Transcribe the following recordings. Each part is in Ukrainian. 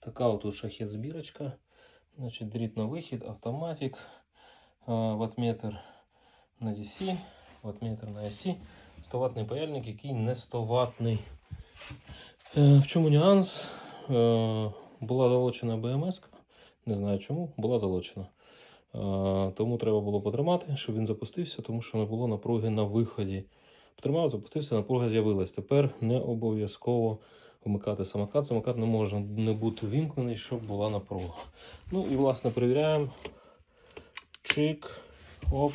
Така отут шахет збірочка. Значить, дріт на вихід, автоматик, ватметр на DC, ватметр на AC, 100 ватний паяльник, який не 100 ватний. Е, В чому нюанс? Е, Була залочена БМС, не знаю чому, була залочена. Е, Тому треба було потримати, щоб він запустився, тому що не було напруги на виході. Потримав, запустився, напруга з'явилась. Тепер не обов'язково вмикати самокат. Самокат не може не бути вімкнений, щоб була напруга. Ну і власне перевіряємо. Чик, оп.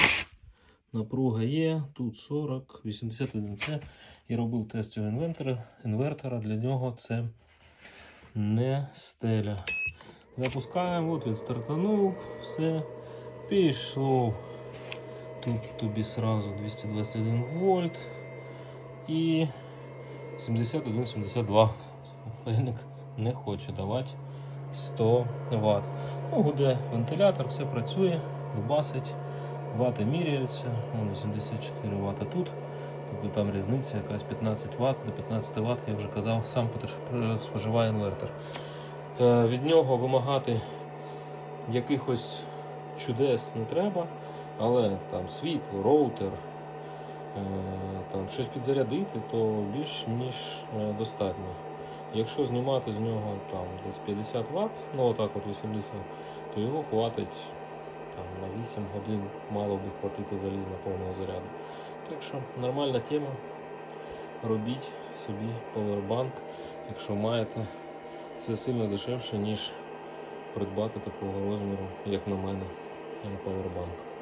Напруга є. Тут 40, 81 це. І робив тест цього інвертора. інвертора. Для нього це не стеля. Запускаємо, от він стартанув, все. Пішло. Тут тобі сразу 221 вольт і 71-72. Паяльник не хоче давати 100 Вт. Ну, гуде вентилятор, все працює, дубасить, вати міряються. Вон 84 Вт тут. Тобто там різниця якась 15 Вт до 15 Вт, я вже казав, сам споживає інвертор. Е, Від нього вимагати якихось чудес не треба, але там світло, роутер, е, там щось підзарядити, то більш ніж е, достатньо. Якщо знімати з нього там десь 50 Вт, ну отак от 80, то його хватить там, на 8 годин, мало би хватити залізно повного заряду. Так що нормальна тема. Робіть собі повербанк, якщо маєте. Це сильно дешевше, ніж придбати такого розміру, як на мене, повербанк.